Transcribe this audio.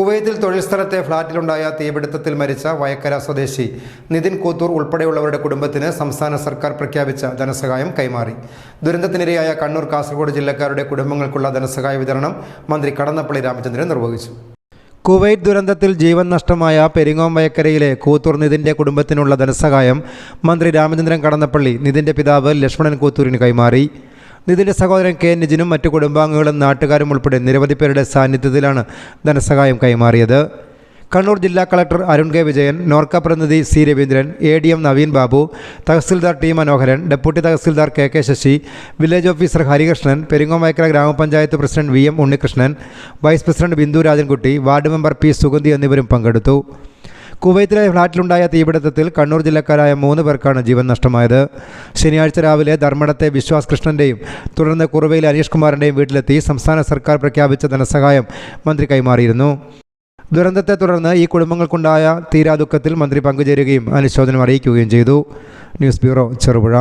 കുവൈത്തിൽ തൊഴിൽ സ്ഥലത്തെ ഫ്ളാറ്റിലുണ്ടായ തീപിടുത്തത്തിൽ മരിച്ച വയക്കര സ്വദേശി നിതിൻ കൂത്തൂർ ഉൾപ്പെടെയുള്ളവരുടെ കുടുംബത്തിന് സംസ്ഥാന സർക്കാർ പ്രഖ്യാപിച്ച ധനസഹായം കൈമാറി. ദുരന്തത്തിനിരയായ കണ്ണൂർ കാസർഗോഡ് ജില്ലക്കാരുടെ കുടുംബങ്ങൾക്കുള്ള ധനസഹായ വിതരണം മന്ത്രി കടന്നപ്പള്ളി രാമചന്ദ്രൻ നിർവഹിച്ചു. കുവൈറ്റ് ദുരന്തത്തിൽ ജീവൻ നഷ്ടമായ പെരിങ്ങോം വയക്കരയിലെ കൂത്തൂർ നിതിന്റെ കുടുംബത്തിനുള്ള ധനസഹായം മന്ത്രി രാമചന്ദ്രൻ കടന്നപ്പള്ളി നിതിന്റെ പിതാവ് ലക്ഷ്മണൻ കൂത്തൂരിന് കൈമാറി. നിതിന്റെ സഹോദരൻ കെ. നിജിനും മറ്റു കുടുംബാംഗങ്ങളും നാട്ടുകാരും ഉൾപ്പെടെ നിരവധി പേരുടെ സാന്നിധ്യത്തിലാണ് ധനസഹായം കൈമാറിയത്. കണ്ണൂർ ജില്ലാ കളക്ടർ അരുൺ കെ. വിജയൻ നോർക്ക പ്രതിനിധി C. Raveendran A. D. M. Naveen Babu tahsildar T. Manoharan deputy tahsildar K. K. Sasi village officer Harikrishnan പെരിങ്ങോമൈക്കര ഗ്രാമപഞ്ചായത്ത് president V. M. Unnikrishnan vice president Bindu Rajankutty ward member P. Sugandhi എന്നിവരും പങ്കെടുത്തു. കുവൈത്തിലെ ഫ്ളാറ്റിലുണ്ടായ തീപിടുത്തത്തിൽ കണ്ണൂർ ജില്ലക്കാരായ മൂന്ന് പേർക്കാണ് ജീവൻ നഷ്ടമായത്. ശനിയാഴ്ച രാവിലെ ധർമ്മടത്തെ വിശ്വാസ് കൃഷ്ണന്റെയും തുടർന്ന് കുറവയിലെ അനീഷ് കുമാറിന്റെയും വീട്ടിലെത്തി സംസ്ഥാന സർക്കാർ പ്രഖ്യാപിച്ച ധനസഹായം മന്ത്രി കൈമാറിയിരുന്നു. ദുരന്തത്തെ തുടർന്ന് ഈ കുടുംബങ്ങൾക്കുണ്ടായ തീരാദുഃഖത്തിൽ മന്ത്രി പങ്കുചേരുകയും അനുശോചനം അറിയിക്കുകയും ചെയ്തു. News bureau Cherupuzha.